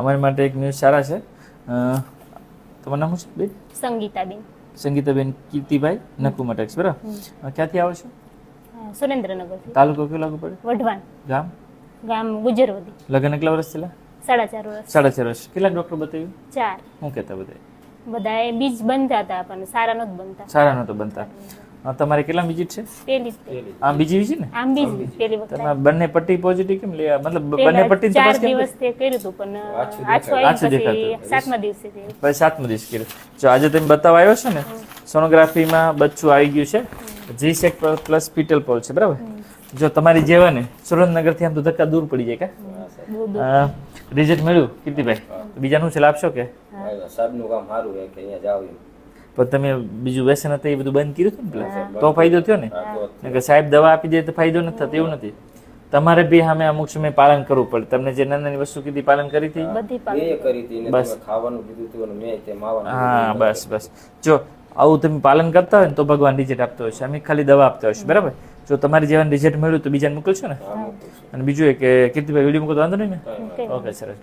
અમારી માટે એક ન્યૂઝ સારા છે. તમારું નામ શું છે બેન? સંગીતાબેન. સંગીતાબેન કીર્તિભાઈ નકુમા ટેક્સ બરાબર? ક્યાંથી આવો છો? સુરેન્દ્રનગર તાલુકો કયો લાગુ પડે? વઢવાણ. ગામ? ગામ ગુજરવદી લગ્ન કેટલા વર્ષ થયેલા? સાડા ચાર વર્ષ. સાડા ચાર વર્ષ. કેટલાક ડૉક્ટર બતાવ્યું? ચાર. હું કહેતા બધા બધા બીજ બનતા હતા પણ સારા નહોતા બનતા. સારા નહોતા બનતા. તમારે કેટલા વિઝિટ છે? આમ બીજી વિઝિટ ને? આમ બીજી પેલી વખત તમે બંને પટ્ટી પોઝિટિવ કેમ લે? મતલબ બંને પટ્ટી ચાર દિવસ તે કર્યું હતું પણ આછો આછું આવ્યું સાતમા દિવસે પછી સાતમા દિવસ કર્યો. જો આજે તમે બતાવ આવ્યો છે ને સોનોગ્રાફીમાં બચ્ચું આવી ગયું છે. જી સેક પ્લસ પીટલ પોલ છે બરાબર? જો તમારી જેવા ને સુરેન્દ્રનગરથી આમ તો ધક્કા દૂર પડી જાય કા? રિઝલ્ટ મળ્યું કીર્તિભાઈ? બીજાનું છે લાભશો કે? સાહેબનું કામ સારું છે કે અહીંયા જાવ. પણ તમે બીજું વ્યસન હતું એ બધું બંધ કર્યું હતું ને પેલા? તો ફાયદો થયો ને? કે સાહેબ દવા આપી દે તો ફાયદો નથી થતો એવું નથી. તમારે બી સામે અમુક સમય પાલન કરવું પડે. તમને જે નાની નાની વસ્તુ કીધી પાલન કરી હતી? તમે ખાવાનું કીધું હતું હા બસ બસ. જો આવું તમે પાલન કરતા હોય ને તો ભગવાન રિઝલ્ટ આપતો હોય છે. અમે ખાલી દવા આપતા હોય છે બરાબર? જો તમારી જેવા રિઝલ્ટ મળ્યું તો બીજાને મોકલશો ને. અને બીજું એ કે કીર્તિભાઈ વીડિયો મૂકો તો વાંધો નહીં ને? ઓકે સરસ.